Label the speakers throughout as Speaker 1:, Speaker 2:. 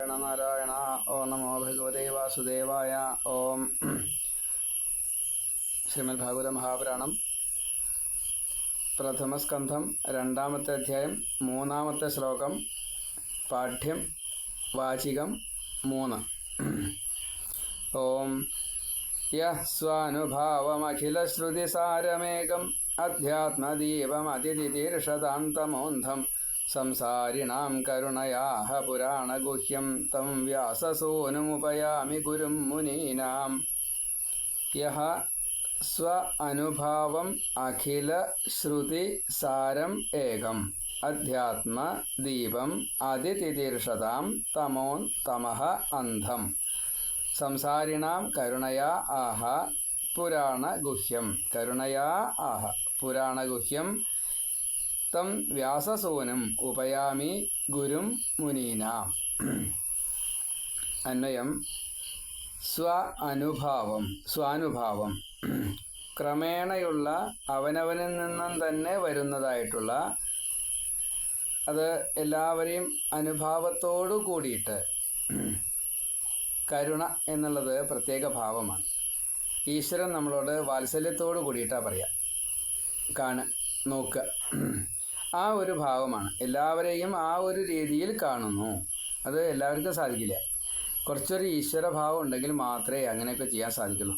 Speaker 1: നാരായണ ഓ നമോ ഭഗവതേ വാസുദേവായ ഓം ശ്രീമദ് ഭാഗവത മഹാപുരാണം. പ്രഥമസ്കന്ധം രണ്ടാമത്തെ അധ്യായം മൂന്നാമത്തെ ശ്ലോകം പാഠ്യം വാചികം മൂന്ന്. ഓം യഃ സ്വാനുഭാവമഖിലശ്രുതിസാരമേകം അധ്യാത്മദീപമതിഥിതീർഷതാന്തമോന്ധം സംസാരിണാം കരുണയാഹ പുരാണഗുഹ്യം. തം വ്യാസസൂനുമുപയാമി ഗുരും മുനീനാം. യഹ സ്വ അനുഭാവം അഖില ശ്രുതി സാരം ഏകം. അധ്യാത്മ ദീപം അതിതിതീർഷതാം തമോൻ തമഹ അന്ധം. സംസാരിണാം കരുണയാ ആഹ പുരാണഗുഹ്യം. കരുണയാ ആഹ പുരാണഗുഹ്യം തം വ്യാസസൂനം ഉപയാമി ഗുരും മുനീന. അന്വയം. സ്വ അനുഭാവം സ്വാനുഭാവം. ക്രമേണയുള്ള അവനവനിൽ നിന്നും തന്നെ വരുന്നതായിട്ടുള്ള അത് എല്ലാവരെയും അനുഭാവത്തോടു കൂടിയിട്ട് കരുണ എന്നുള്ളത് പ്രത്യേക ഭാവമാണ്. ഈശ്വരൻ നമ്മളോട് വാത്സല്യത്തോടു കൂടിയിട്ടാണ് പറയുക കാണുക നോക്കുക. ആ ഒരു ഭാവമാണ്. എല്ലാവരെയും ആ ഒരു രീതിയിൽ കാണുന്നു. അത് എല്ലാവർക്കും സാധിക്കില്ല. കുറച്ചൊരു ഈശ്വരഭാവം ഉണ്ടെങ്കിൽ മാത്രമേ അങ്ങനെയൊക്കെ ചെയ്യാൻ സാധിക്കുള്ളൂ.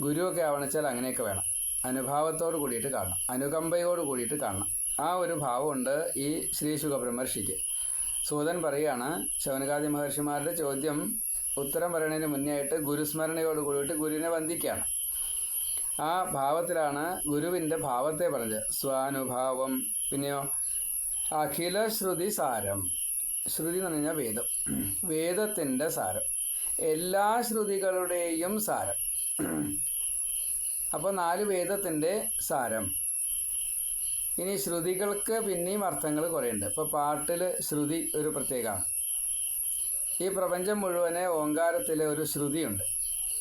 Speaker 1: ഗുരുവൊക്കെ ആവണിച്ചാൽ അങ്ങനെയൊക്കെ വേണം. അനുഭാവത്തോട് കൂടിയിട്ട് കാണണം. അനുകമ്പയോട് കൂടിയിട്ട് കാണണം. ആ ഒരു ഭാവമുണ്ട് ഈ ശ്രീ ശുഖബ്രഹ്മർഷിക്ക്. സൂതൻ പറയുകയാണ് ശവനകാദി മഹർഷിമാരുടെ ചോദ്യം ഉത്തരം പറയുന്നതിന് മുന്നേ ആയിട്ട് ഗുരുസ്മരണയോട് കൂടിയിട്ട് ഗുരുവിനെ വന്ദിക്കുകയാണ്. ആ ഭാവത്തിലാണ് ഗുരുവിന്റെ ഭാവത്തെ പറഞ്ഞത്. സ്വാനുഭാവം പിന്നെയോ അഖില ശ്രുതി സാരം. ശ്രുതി എന്ന് പറഞ്ഞാൽ വേദം. വേദത്തിന്റെ സാരം. എല്ലാ ശ്രുതികളുടെയും സാരം. അപ്പോൾ നാല് വേദത്തിന്റെ സാരം. ഇനി ശ്രുതികൾക്ക് പിന്നെയും അർത്ഥങ്ങൾ കുറേയുണ്ട്. ഇപ്പോൾ പാട്ടിൽ ശ്രുതി ഒരു പ്രത്യേകമാണ്. ഈ പ്രപഞ്ചം മുഴുവനെ ഓങ്കാരത്തിലെ ഒരു ശ്രുതിയുണ്ട്.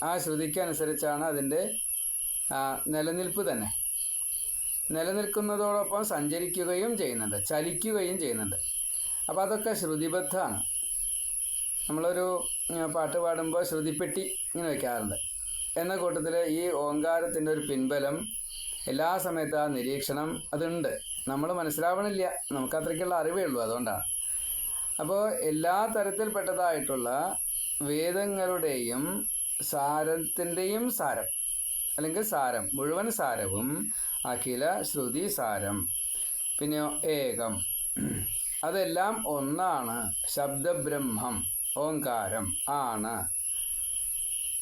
Speaker 1: ആ ശ്രുതിക്കനുസരിച്ചാണ് അതിന്റെ നിലനിൽപ്പ് തന്നെ. നിലനിൽക്കുന്നതോടൊപ്പം സഞ്ചരിക്കുകയും ചെയ്യുന്നുണ്ട് ചലിക്കുകയും ചെയ്യുന്നുണ്ട്. അപ്പോൾ അതൊക്കെ ശ്രുതിബദ്ധമാണ്. നമ്മളൊരു പാട്ട് പാടുമ്പോൾ ശ്രുതിപ്പെട്ടി ഇങ്ങനെ വയ്ക്കാറുണ്ട് എന്ന കൂട്ടത്തിൽ ഈ ഓങ്കാരത്തിന്റെ ഒരു പിൻബലം എല്ലാ സമയത്തും ആ നിരീക്ഷണം അതുണ്ട്. നമ്മൾ മനസ്സിലാവണില്ല. നമുക്ക് അത്രയ്ക്കുള്ള അറിവേ ഉള്ളൂ അതുകൊണ്ടാണ്. അപ്പോൾ എല്ലാ തരത്തിൽപ്പെട്ടതായിട്ടുള്ള വേദങ്ങളുടെയും സാരത്തിന്റെയും സാരം അല്ലെങ്കിൽ സാരം മുഴുവൻ സാരവും അഖില ശ്രുതി സാരം. പിന്നെ ഏകം. അതെല്ലാം ഒന്നാണ്. ശബ്ദബ്രഹ്മം ഓങ്കാരം ആണ്.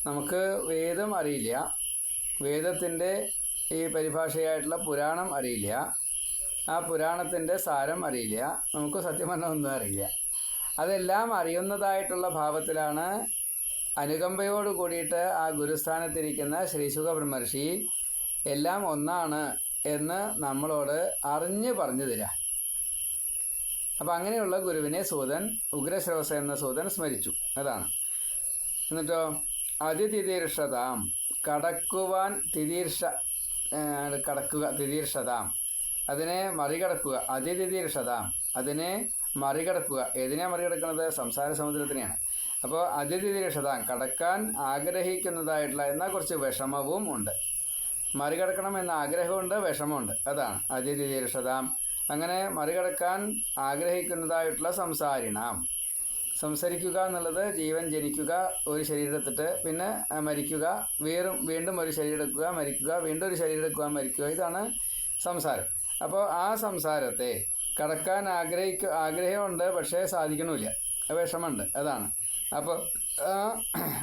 Speaker 1: നമുക്ക് വേദം അറിയില്ല. വേദത്തിന്റെ ഈ പരിഭാഷയായിട്ടുള്ള പുരാണം അറിയില്ല. ആ പുരാണത്തിന്റെ സാരം അറിയില്ല. നമുക്ക് സത്യം ഒന്നും അറിയില്ല. അതെല്ലാം അറിയുന്നതായിട്ടുള്ള ഭാവത്തിലാണ് അനുകമ്പയോട് കൂടിയിട്ട് ആ ഗുരുസ്ഥാനത്തിരിക്കുന്ന ശ്രീശുഖ ബ്രഹ്മർഷി എല്ലാം ഒന്നാണ് എന്ന് നമ്മളോട് അറിഞ്ഞ് പറഞ്ഞു തരാം. അപ്പം അങ്ങനെയുള്ള ഗുരുവിനെ സൂതൻ ഉഗ്രശ്രവസ എന്ന സൂതൻ സ്മരിച്ചു. അതാണ്. എന്നിട്ടോ അതിതിതീർഷതാം കടക്കുവാൻ തിതീർഷ കടക്കുക തിതീർഷതാം. അതിനെ മറികടക്കുക അതിതിതീർഷതാം. അതിനെ മറികടക്കുക. ഏതിനെ മറികടക്കുന്നത്? സംസാര സമുദ്രത്തിനെയാണ്. അപ്പോൾ അതിതിതീർഷതാം കടക്കാൻ ആഗ്രഹിക്കുന്നതായിട്ടുള്ള എന്നാൽ കുറച്ച് വിഷമവും ഉണ്ട്. മറികടക്കണം എന്ന ആഗ്രഹമുണ്ട് വിഷമമുണ്ട്. അതാണ്. അതിഥിരക്ഷതാം അങ്ങനെ മറികടക്കാൻ ആഗ്രഹിക്കുന്നതായിട്ടുള്ള സംസാരിണാം. സംസാരിക്കുക എന്നുള്ളത് ജീവൻ ജനിക്കുക ഒരു ശരീരം എടുത്തിട്ട് പിന്നെ മരിക്കുക വീറും വീണ്ടും ഒരു ശരീരം എടുക്കുക മരിക്കുക വീണ്ടും ഒരു ശരീരം എടുക്കുക മരിക്കുക. ഇതാണ് സംസാരം. അപ്പോൾ ആ സംസാരത്തെ കടക്കാൻ ആഗ്രഹിക്ക ആഗ്രഹമുണ്ട് പക്ഷേ സാധിക്കണമില്ല വിഷമമുണ്ട്. അതാണ്. അപ്പോൾ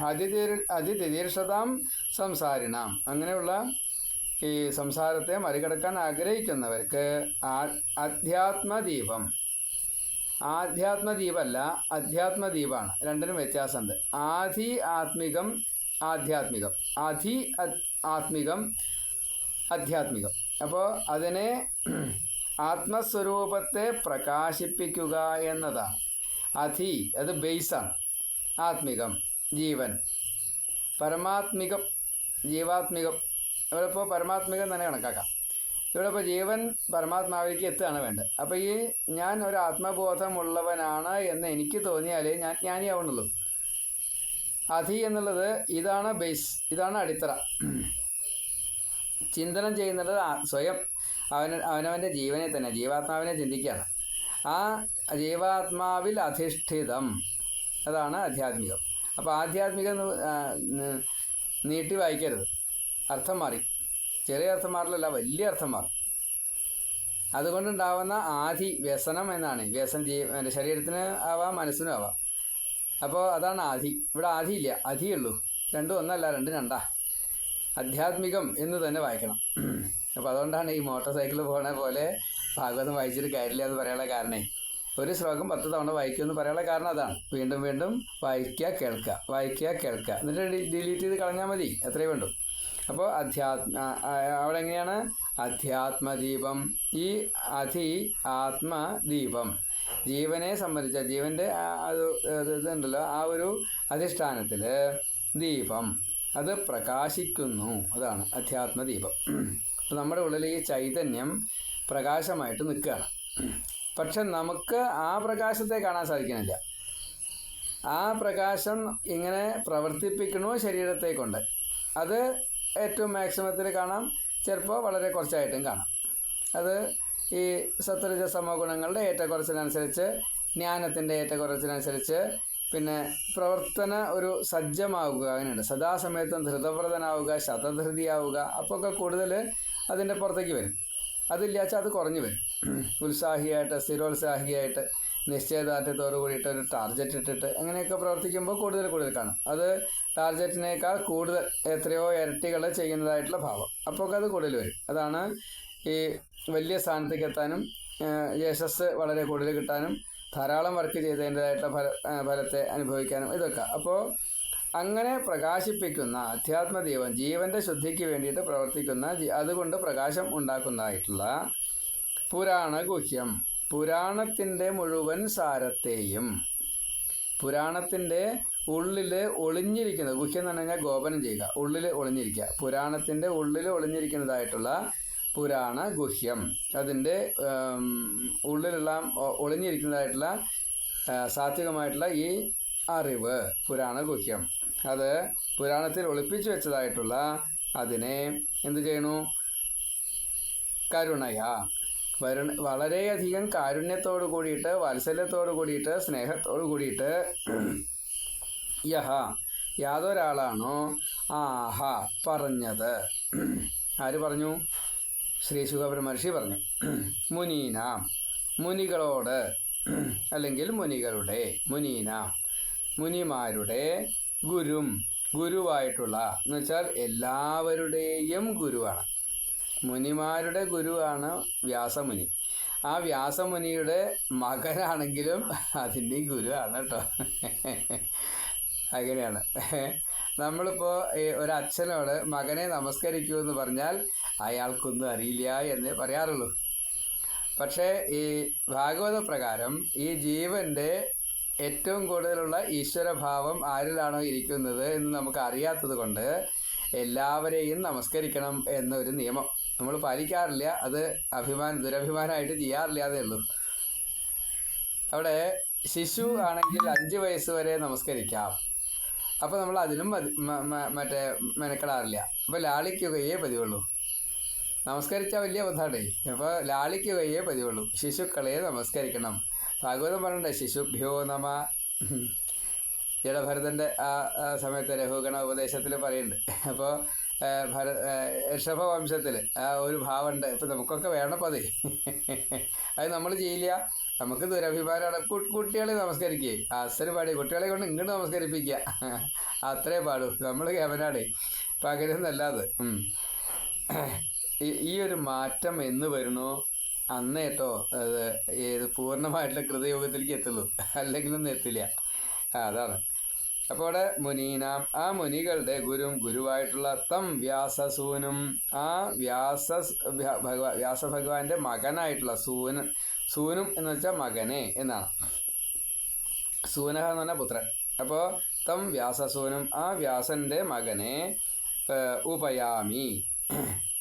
Speaker 1: അതിതീർ അതിതീർഷതാം സംസാരിണാം. അങ്ങനെയുള്ള ഈ സംസാരത്തെ മറികടക്കാൻ ആഗ്രഹിക്കുന്നവർക്ക് അധ്യാത്മദീപം. ആധ്യാത്മദീപല്ല അധ്യാത്മദീപാണ്. രണ്ടിനും വ്യത്യാസമുണ്ട്. ആധി ആത്മികം ആധ്യാത്മികം അധി ആത്മികം അധ്യാത്മികം. അപ്പോൾ അതിനെ ആത്മസ്വരൂപത്തെ പ്രകാശിപ്പിക്കുക എന്നതാണ്. അധി അത് ബേസാണ് ആത്മികം ജീവൻ. പരമാത്മികം ജീവാത്മികം. ഇവിടെ ഇപ്പോൾ തന്നെ കണക്കാക്കാം. ഇവിടെ ഇപ്പോൾ ജീവൻ പരമാത്മാവിലേക്ക് എത്തുകയാണ് വേണ്ടത്. അപ്പോൾ ഈ ഞാൻ ഒരു ആത്മബോധമുള്ളവനാണ് എന്ന് എനിക്ക് തോന്നിയാലേ ഞാൻ ജ്ഞാനിയാവുന്നുള്ളൂ. അധി എന്നുള്ളത് ഇതാണ് ബേസ് ഇതാണ് അടിത്തറ. ചിന്തനം ചെയ്യുന്നത് സ്വയം അവൻ അവനവന്റെ ജീവനെ തന്നെ ജീവാത്മാവിനെ ചിന്തിക്കുകയാണ്. ആ ജീവാത്മാവിൽ അധിഷ്ഠിതം. അതാണ് ആധ്യാത്മികം. അപ്പോൾ ആധ്യാത്മികം നീട്ടി വായിക്കരുത്. അർത്ഥം മാറി ചെറിയ അർത്ഥം മാറില്ല വലിയ അർത്ഥം മാറും അതുകൊണ്ടുണ്ടാവുന്ന ആധി വ്യസനം എന്നാണ്. വ്യസനം ജീ ശരീരത്തിന് ആവാം മനസ്സിനും ആവാം. അപ്പോൾ അതാണ് ആധി. ഇവിടെ ആധി ഇല്ല അധിയുള്ളൂ. രണ്ടും ഒന്നല്ല രണ്ടും രണ്ടാ. ആധ്യാത്മികം എന്ന് തന്നെ വായിക്കണം. അപ്പോൾ അതുകൊണ്ടാണ് ഈ മോട്ടോർ സൈക്കിൾ പോണ പോലെ ഭാഗവതം വായിച്ചിട്ട് കാര്യമില്ല എന്ന് പറയാനുള്ള കാരണേ ഒരു ശ്ലോകം പത്ത് തവണ വായിക്കും എന്ന് പറയാനുള്ള കാരണം അതാണ്. വീണ്ടും വീണ്ടും വായിക്കുക കേൾക്കുക വായിക്കുക കേൾക്കുക. എന്നിട്ട് ഡിലീറ്റ് ചെയ്ത് കളഞ്ഞാൽ മതി. അത്രയേ വേണ്ടൂ. അപ്പോൾ അധ്യാത്മ അവിടെ എങ്ങനെയാണ് അധ്യാത്മദീപം. ഈ അധി ആത്മദീപം. ജീവനെ സംബന്ധിച്ച ജീവന്റെ ഇതുണ്ടല്ലോ ആ ഒരു അധിഷ്ഠാനത്തിൽ ദീപം. അത് പ്രകാശിക്കുന്നു. അതാണ് അധ്യാത്മദീപം. അപ്പോൾ നമ്മുടെ ഉള്ളിൽ ഈ ചൈതന്യം പ്രകാശമായിട്ട് നിൽക്കുകയാണ്. പക്ഷെ നമുക്ക് ആ പ്രകാശത്തെ കാണാൻ സാധിക്കുന്നില്ല. ആ പ്രകാശം ഇങ്ങനെ പ്രവർത്തിപ്പിക്കണോ ശരീരത്തെ കൊണ്ട്? അത് ഏറ്റവും മാക്സിമത്തിൽ കാണാം. ചിലപ്പോൾ വളരെ കുറച്ചായിട്ടും കാണാം. അത് ഈ സത്വരജ സമഗുണങ്ങളുടെ ഏറ്റക്കുറച്ചിനനുസരിച്ച് ജ്ഞാനത്തിന്റെ ഏറ്റക്കുറച്ചിനനുസരിച്ച് പിന്നെ പ്രവർത്തന ഒരു സജ്ജമാവുക അങ്ങനെയുണ്ട്. സദാസമയത്തും ധൃതവ്രതനാവുക ശതധൃതിയാവുക അപ്പോൾ ഒക്കെ കൂടുതൽ അതിന്റെ പുറത്തേക്ക് വരും. അതില്ലാച്ചാൽ അത് കുറഞ്ഞു വരും. ഉത്സാഹിയായിട്ട് സ്ഥിരോത്സാഹിയായിട്ട് നിശ്ചയദാർഢ്യത്തോടു കൂടിയിട്ട് ഒരു ടാർഗറ്റ് ഇട്ടിട്ട് അങ്ങനെയൊക്കെ പ്രവർത്തിക്കുമ്പോൾ കൂടുതൽ കൂടുതൽ കാണും. അത് ടാർഗറ്റിനേക്കാൾ കൂടുതൽ എത്രയോ ഇരട്ടികൾ ചെയ്യുന്നതായിട്ടുള്ള ഭാവം. അപ്പോൾ അത് കൂടുതൽ വരും. അതാണ് ഈ വലിയ സ്ഥാനത്തേക്ക് എത്താനും യശസ് വളരെ കൂടുതൽ കിട്ടാനും ധാരാളം വർക്ക് ചെയ്തതിന്റെതായിട്ടുള്ള ഫല ഫലത്തെ അനുഭവിക്കാനും ഇതൊക്കെ. അപ്പോൾ അങ്ങനെ പ്രകാശിപ്പിക്കുന്ന അധ്യാത്മദീപം ജീവന്റെ ശുദ്ധിക്ക് വേണ്ടിയിട്ട് പ്രവർത്തിക്കുന്ന അതുകൊണ്ട് പ്രകാശം ഉണ്ടാക്കുന്നതായിട്ടുള്ള പുരാണ ഗുഹ്യം പുരാണത്തിന്റെ മുഴുവൻ സാരത്തെയും പുരാണത്തിന്റെ ഉള്ളിൽ ഒളിഞ്ഞിരിക്കുന്നത് ഗുഹ്യം എന്ന് പറഞ്ഞു കഴിഞ്ഞാൽ ഗോപനം ചെയ്യുക ഉള്ളിൽ ഒളിഞ്ഞിരിക്കുക. പുരാണത്തിന്റെ ഉള്ളിൽ ഒളിഞ്ഞിരിക്കുന്നതായിട്ടുള്ള പുരാണ ഗുഹ്യം. അതിന്റെ ഉള്ളിലുള്ള ഒളിഞ്ഞിരിക്കുന്നതായിട്ടുള്ള സാത്വികമായിട്ടുള്ള ഈ അറിവ് പുരാണ ഗുഹ്യം. അത് പുരാണത്തിൽ ഒളിപ്പിച്ചു വെച്ചതായിട്ടുള്ള അതിനെ എന്ത് ചെയ്യണു കരുണയ. വരുണ വളരെയധികം കാരുണ്യത്തോട് കൂടിയിട്ട് വാത്സല്യത്തോട് കൂടിയിട്ട് സ്നേഹത്തോട് കൂടിയിട്ട് യഹ യാതൊരാളാണോ ആഹ പറഞ്ഞത്. ആര് പറഞ്ഞു? ശ്രീ ശുഖബ്രഹ്മർഷി പറഞ്ഞു. മുനീനാം മുനികളോട് അല്ലെങ്കിൽ മുനികളുടെ മുനീനാം മുനിമാരുടെ ഗുരും ഗുരുവായിട്ടുള്ള എന്ന് വെച്ചാൽ എല്ലാവരുടെയും ഗുരുവാണ്. മുനിമാരുടെ ഗുരുവാണ് വ്യാസമുനി. ആ വ്യാസമുനിയുടെ മകനാണെങ്കിലും അതിന്റെ ഗുരുവാണ് കേട്ടോ അങ്ങനെയാണ്. നമ്മളിപ്പോൾ ഒരു അച്ഛനോട് മകനെ നമസ്കരിക്കൂ എന്ന് പറഞ്ഞാൽ അയാൾക്കൊന്നും അറിയില്ല എന്ന് പറയാറുള്ളൂ. പക്ഷേ ഈ ഭാഗവത പ്രകാരം ഈ ജീവന്റെ ഏറ്റവും കൂടുതലുള്ള ഈശ്വരഭാവം ആരിലാണോ ഇരിക്കുന്നത് എന്ന് നമുക്ക് അറിയാത്തത് കൊണ്ട് എല്ലാവരെയും നമസ്കരിക്കണം എന്നൊരു നിയമം. നമ്മൾ പാലിക്കാറില്ല അത് അഭിമാനം ദുരഭിമാനമായിട്ട് ചെയ്യാറില്ല എന്നേ ഉള്ളൂ. അവിടെ ശിശു ആണെങ്കിൽ അഞ്ച് വയസ്സ് വരെ നമസ്കരിക്കാം. അപ്പോൾ നമ്മൾ അതിനും മറ്റേ മെനക്കെടാറില്ല. അപ്പോൾ ലാളിക്കുകയേ പതിവുള്ളൂ. നമസ്കരിച്ചാൽ വലിയ ബുദ്ധാടേ അപ്പോൾ ലാളിക്കുകയേ പതിവുള്ളൂ. ശിശുക്കളെ നമസ്കരിക്കണം. ഭാഗവതം പറഞ്ഞിട്ടുണ്ട് ശിശുഭ്യോ നമ. ജഡഭരതന്റെ ആ സമയത്ത് രഘുഗണ ഉപദേശത്തിൽ പറയുന്നുണ്ട്. അപ്പോൾ ഭര ഋഷഭ വംശത്തിൽ ആ ഒരു ഭാവമുണ്ട്. ഇപ്പം നമുക്കൊക്കെ വേണം അത്. അത് നമ്മൾ ചെയ്യില്ല. നമുക്ക് ദുരഭിമാനമാണ് കുട്ടികളെ നമസ്കരിക്കുക അസൽ പാടി കുട്ടികളെ കൊണ്ട് ഇങ്ങോട്ട് നമസ്കരിപ്പിക്കുക അത്രേ പാടൂ. നമ്മൾ കേവനാടേ പകരുന്നല്ലാതെ. ഈ- ഒരു മാറ്റം എന്ന് വരണോ അന്നേ കേട്ടോ ഏത് പൂർണമായിട്ടുള്ള കൃതയോഗത്തിലേക്ക് എത്തുള്ളൂ. അല്ലെങ്കിലൊന്നും എത്തില്ല. അതാണ്. അപ്പോൾ അവിടെ മുനീനാം ആ മുനികളുടെ ഗുരും ഗുരുവായിട്ടുള്ള തം വ്യാസസൂനും ആ വ്യാസ വ്യ- ഭഗവാ വ്യാസ ഭഗവാന്റെ മകനായിട്ടുള്ള സൂനൻ സൂനും എന്ന് വെച്ചാൽ മകനെ എന്നാണ്. സൂനഹ എന്ന് പറഞ്ഞാൽ പുത്രൻ. അപ്പോൾ തം വ്യാസസൂനും ആ വ്യാസന്റെ മകനെ ഉപയാമി.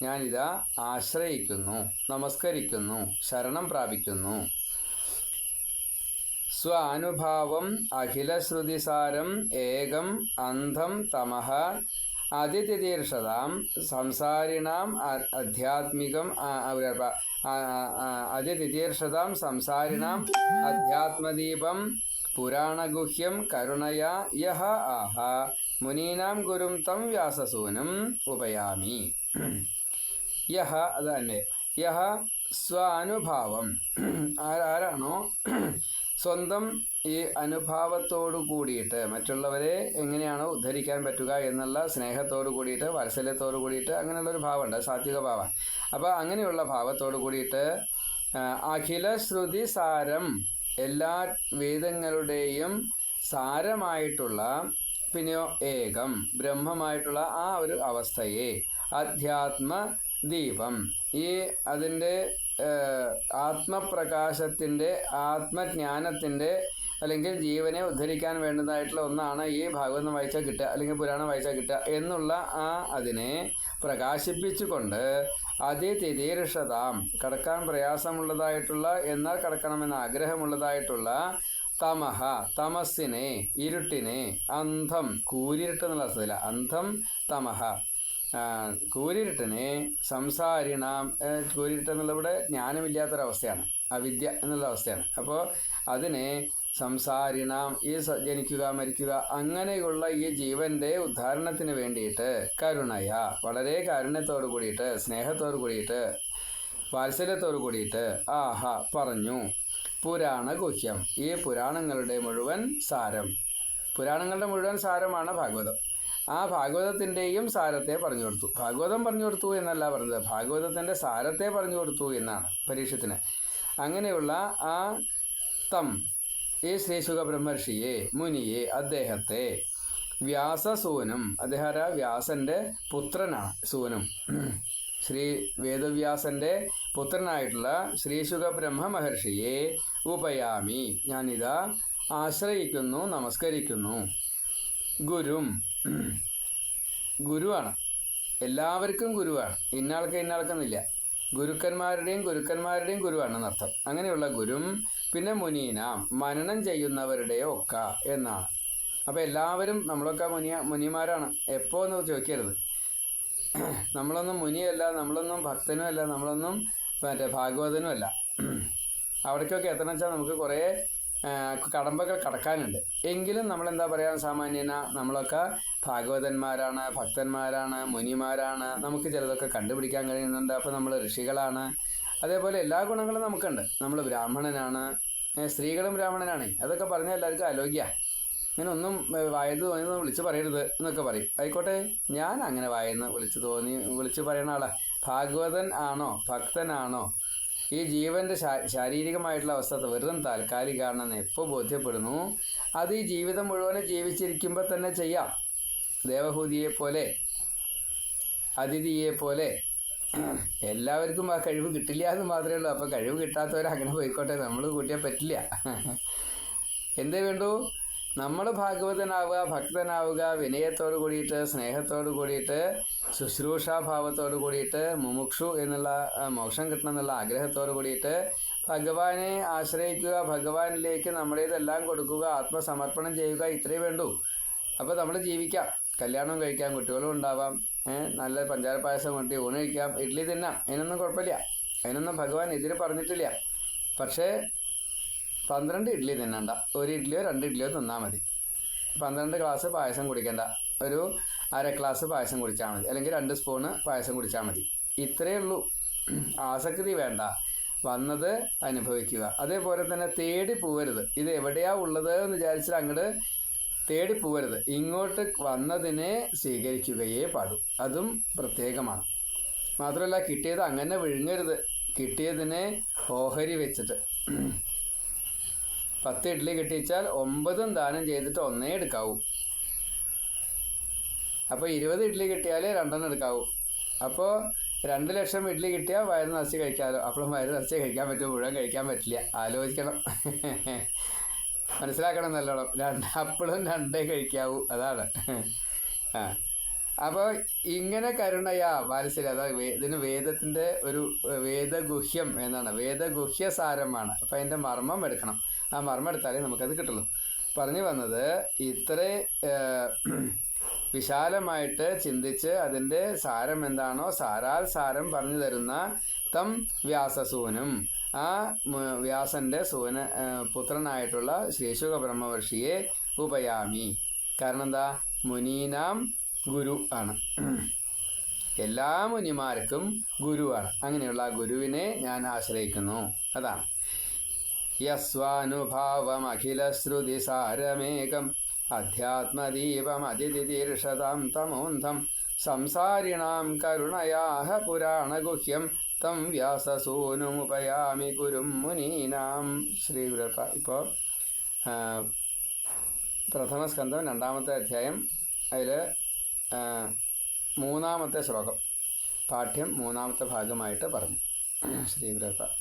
Speaker 1: ഞാനിതാ ആശ്രയിക്കുന്നു നമസ്കരിക്കുന്നു ശരണം പ്രാപിക്കുന്നു. സ്വാനുഭാവം അഖിലശ്രുതിസാരം ഏകം അന്ധം തമഹ അതിതിതീർഷതാം സംസാരിണാം അധ്യാത്മികം അതിതിതീർഷതാം സംസാരിണാം അധ്യാത്മദീപം പുരാണഗുഹ്യം കരുണയാ യഹ ആഹ മുനീനാം ഗുരും തം വ്യാസസൂനം ഉപയാമി. യഹ അത് തന്നെ യഹ സ്വാനുഭാവം. ആരാണോ? സ്വന്തം ഈ അനുഭാവത്തോടു കൂടിയിട്ട് മറ്റുള്ളവരെ എങ്ങനെയാണോ ഉദ്ധരിക്കാൻ പറ്റുക എന്നുള്ള സ്നേഹത്തോടു കൂടിയിട്ട് വാത്സല്യത്തോടു കൂടിയിട്ട് അങ്ങനെയുള്ള ഒരു ഭാവമുണ്ട് സാത്വിക ഭാവം അപ്പോൾ അങ്ങനെയുള്ള ഭാവത്തോടു കൂടിയിട്ട് അഖില ശ്രുതി സാരം എല്ലാ വേദങ്ങളുടെയും സാരമായിട്ടുള്ള പിന്നെയോ ഏകം ബ്രഹ്മമായിട്ടുള്ള ആ ഒരു അവസ്ഥയെ അധ്യാത്മ ദീപം. ഈ അതിന്റെ ആത്മപ്രകാശത്തിന്റെ ആത്മജ്ഞാനത്തിന്റെ അല്ലെങ്കിൽ ജീവനെ ഉദ്ധരിക്കാൻ വേണ്ടതായിട്ടുള്ള ഒന്നാണ് ഈ ഭാഗവതം വായിച്ചാൽ കിട്ടുക അല്ലെങ്കിൽ പുരാണം വായിച്ചാൽ കിട്ടുക എന്നുള്ള ആ അതിനെ പ്രകാശിപ്പിച്ചുകൊണ്ട് അതിതിതീർഷതാം കടക്കാൻ പ്രയാസമുള്ളതായിട്ടുള്ള എന്നാൽ കടക്കണമെന്ന് ആഗ്രഹമുള്ളതായിട്ടുള്ള തമഹ തമസ്സിനെ ഇരുട്ടിനെ അന്ധം കൂരിരുട്ട് എന്നുള്ള അർത്ഥത്തില്ല അന്ധം തമഹ. കൂരിരുട്ടിനെ സംസാരിണാം ഏ, എന്നുള്ളവിടെ ജ്ഞാനമില്ലാത്തൊരവസ്ഥയാണ്. അവിദ്യ എന്നുള്ള അവസ്ഥയാണ്. അപ്പോൾ അതിനെ സംസാരിണാം ഈ ജനിക്കുക മരിക്കുക അങ്ങനെയുള്ള ഈ ജീവന്റെ ഉദ്ധാരണത്തിന് വേണ്ടിയിട്ട് കരുണയ വളരെ കാരുണ്യത്തോടു കൂടിയിട്ട് സ്നേഹത്തോടു കൂടിയിട്ട് വാത്സല്യത്തോടു കൂടിയിട്ട് ആഹ പറഞ്ഞു. പുരാണ ഗുഹ്യം. ഈ പുരാണങ്ങളുടെ മുഴുവൻ സാരം. പുരാണങ്ങളുടെ മുഴുവൻ സാരമാണ് ഭാഗവതം. ആ ഭാഗവതത്തിന്റെയും സാരത്തെ പറഞ്ഞു കൊടുത്തു. ഭാഗവതം പറഞ്ഞു കൊടുത്തു എന്നല്ല പറഞ്ഞത്. ഭാഗവതത്തിന്റെ സാരത്തെ പറഞ്ഞു കൊടുത്തു എന്നാണ് പരീക്ഷത്തിന്. അങ്ങനെയുള്ള ആ തം ഈ ശ്രീശുഖ ബ്രഹ്മർഷിയെ മുനിയെ അദ്ദേഹത്തെ വ്യാസസൂനും അദ്ദേഹം വ്യാസന്റെ പുത്രനാണ് സൂനം. ശ്രീ വേദവ്യാസന്റെ പുത്രനായിട്ടുള്ള ശ്രീശുഖ ബ്രഹ്മ മഹർഷിയെ ഉപയാമി. ഞാനിതാ ആശ്രയിക്കുന്നു നമസ്കരിക്കുന്നു. ഗുരും ഗുരുവാണ്. എല്ലാവർക്കും ഗുരുവാണ്. ഇന്നാൾക്ക് ഇന്നാൾക്കെന്നില്ല. ഗുരുക്കന്മാരുടെയും ഗുരുക്കന്മാരുടെയും ഗുരുവാണ് എന്നർത്ഥം. അങ്ങനെയുള്ള ഗുരും പിന്നെ മുനീനാം മനനം ചെയ്യുന്നവരുടെയോ ഒക്ക എന്നാണ്. അപ്പോൾ എല്ലാവരും നമ്മളൊക്കെ മുനിയ മുനിമാരാണ്. എപ്പോ എന്ന് ചോദിക്കരുത്. നമ്മളൊന്നും മുനിയല്ല നമ്മളൊന്നും ഭക്തനുമല്ല നമ്മളൊന്നും മറ്റേ ഭാഗവതനുമല്ല അവിടേക്കൊക്കെ എത്തണം വെച്ചാൽ നമുക്ക് കുറേ കടമ്പകൾ കടക്കാനുണ്ട്. എങ്കിലും നമ്മൾ എന്താ പറയുക സാമാന്യന നമ്മളൊക്കെ ഭാഗവതന്മാരാണ് ഭക്തന്മാരാണ് മുനിമാരാണ്. നമുക്ക് ചിലതൊക്കെ കണ്ടുപിടിക്കാൻ കഴിയുന്നുണ്ട്. അപ്പോൾ നമ്മൾ ഋഷികളാണ്. അതേപോലെ എല്ലാ ഗുണങ്ങളും നമുക്കുണ്ട്. നമ്മൾ ബ്രാഹ്മണനാണ്. സ്ത്രീകളും ബ്രാഹ്മണനാണ്. അതൊക്കെ പറഞ്ഞാൽ എല്ലാവർക്കും അലോഗ്യ ഇങ്ങനെ ഒന്നും വായത് തോന്നിയെന്ന് വിളിച്ച് പറയരുത് എന്നൊക്കെ പറയും. ആയിക്കോട്ടെ ഞാൻ അങ്ങനെ വായെന്ന് വിളിച്ച് തോന്നി വിളിച്ച് പറയുന്ന ആളാ. ഭാഗവതൻ ആണോ ഭക്തനാണോ? ഈ ജീവന്റെ ശാരീരികമായിട്ടുള്ള അവസ്ഥ വെറും താൽക്കാലികമാണെന്ന് എപ്പോൾ ബോധ്യപ്പെടുന്നു? അത് ഈ ജീവിതം മുഴുവനെ ജീവിച്ചിരിക്കുമ്പോൾ തന്നെ ചെയ്യാം. ദേവഹൂതിയെ പോലെ അതിഥിയെ പോലെ എല്ലാവർക്കും ആ കഴിവ് കിട്ടില്ല എന്ന് മാത്രമേ ഉള്ളൂ. അപ്പോൾ കഴിവ് കിട്ടാത്തവർ അങ്ങനെ പോയിക്കോട്ടെ. നമ്മൾ കൂട്ടിയാൽ പറ്റില്ല. എന്തേ വേണ്ടു? നമ്മൾ ഭാഗവതനാവുക ഭക്തനാവുക വിനയത്തോട് കൂടിയിട്ട് സ്നേഹത്തോട് കൂടിയിട്ട് ശുശ്രൂഷാഭാവത്തോട് കൂടിയിട്ട് മുമുക്ഷു എന്നുള്ള മോക്ഷം കിട്ടണം എന്നുള്ള ആഗ്രഹത്തോട് കൂടിയിട്ട് ഭഗവാനെ ആശ്രയിക്കുക ഭഗവാനിലേക്ക് നമ്മുടേതെല്ലാം കൊടുക്കുക ആത്മസമർപ്പണം ചെയ്യുക ഇത്രയേ വേണ്ടൂ. അപ്പോൾ നമ്മൾ ജീവിക്കാം. കല്യാണം കഴിക്കാം കുട്ടികളും ഉണ്ടാവാം നല്ല പഞ്ചാര പായസം കൊണ്ടി ഊണ് കഴിക്കാം ഇഡ്ഡലി തിന്നാം. അതിനൊന്നും കുഴപ്പമില്ല. അതിനൊന്നും ഭഗവാൻ എതിര് പറഞ്ഞിട്ടില്ല. പക്ഷേ പന്ത്രണ്ട് ഇഡ്ഡലി തിന്നണ്ട. ഒരു ഇഡ്ഡലിയോ രണ്ട് ഇഡ്ഡലിയോ തിന്നാൽ മതി. പന്ത്രണ്ട് ഗ്ലാസ് പായസം കുടിക്കണ്ട. ഒരു അര ഗ്ലാസ് പായസം കുടിച്ചാൽ മതി. അല്ലെങ്കിൽ രണ്ട് സ്പൂണ് പായസം കുടിച്ചാൽ മതി. ഇത്രയേ ഉള്ളൂ. ആസക്തി വേണ്ട. വന്നത് അനുഭവിക്കുക. അതേപോലെ തന്നെ തേടി പോവരുത്. ഇത് എവിടെയാ ഉള്ളത് എന്ന് വിചാരിച്ചിട്ട് അങ്ങോട്ട് തേടി പോവരുത്. ഇങ്ങോട്ട് വന്നതിനെ സ്വീകരിക്കുകയേ പാടൂ. അതും പ്രത്യേകമാണ്. മാത്രമല്ല കിട്ടിയത് അങ്ങനെ വിഴുങ്ങരുത്. കിട്ടിയതിനെ ഓഹരി വെച്ചിട്ട്. പത്ത് ഇഡ്ഡലി കിട്ടിച്ചാൽ ഒമ്പതും ദാനം ചെയ്തിട്ട് ഒന്നേ എടുക്കാവൂ. അപ്പോൾ ഇരുപത് ഇഡ്ഡലി കിട്ടിയാൽ രണ്ടെണ്ണം എടുക്കാവൂ. അപ്പോൾ രണ്ട് ലക്ഷം ഇഡ്ഡലി കിട്ടിയാൽ വയറ് നിറച്ച് കഴിക്കാമല്ലോ അപ്പോഴും വയറ് നിറച്ച് കഴിക്കാൻ പറ്റും മുഴുവൻ കഴിക്കാൻ പറ്റില്ല. ആലോചിക്കണം. മനസ്സിലാക്കണം നല്ലോണം. രണ്ട് അപ്പോഴും രണ്ടേ കഴിക്കാവൂ. അതാണ്. ആ. അപ്പോൾ ഇങ്ങനെ കരുണയാ വാത്സല്യ അതായത് ഇതിന് വേദത്തിന്റെ ഒരു വേദഗുഹ്യം എന്നാണ്. വേദഗുഹ്യ സാരമാണ് അപ്പം അതിന്റെ മർമ്മം എടുക്കണം. ആ മർമ്മം എടുത്താലേ നമുക്കത് കിട്ടുള്ളൂ. പറഞ്ഞു വന്നത് ഇത്ര വിശാലമായിട്ട് ചിന്തിച്ച് അതിന്റെ സാരം എന്താണോ സാരാൽ സാരം പറഞ്ഞു തരുന്ന തം വ്യാസസൂനും. ആ വ്യാസന്റെ സൂന പുത്രനായിട്ടുള്ള ശ്രീശുഖ ബ്രഹ്മവർഷിയെ ഉപയാമി. കാരണം എന്താ? മുനീനാം ഗുരു ആണ്. എല്ലാ മുനിമാർക്കും ഗുരുവാണ്. അങ്ങനെയുള്ള ആ ഗുരുവിനെ ഞാൻ ആശ്രയിക്കുന്നു. അതാണ്. യസ്വാനുഭാവം അഖിലശ്രുതി സാരമേകം അധ്യാത്മദീപം അതിഥിതീർഷതാം തമോന്ധം സംസാരിണാം കരുണയാഹ പുരാണഗുഹ്യം തം വ്യാസസൂനുമുപയാമി ഗുരും മുനീനാം. ശ്രീ ഗുരുപ്പ ഇപ്പോൾ പ്രഥമ സ്കന്ധം രണ്ടാമത്തെ അധ്യായം. അതിൽ മൂന്നാമത്തെ ശ്ലോകം. പാഠ്യം മൂന്നാമത്തെ ഭാഗമായിട്ട് പറഞ്ഞു. ശ്രീ ഗുരുപ്പ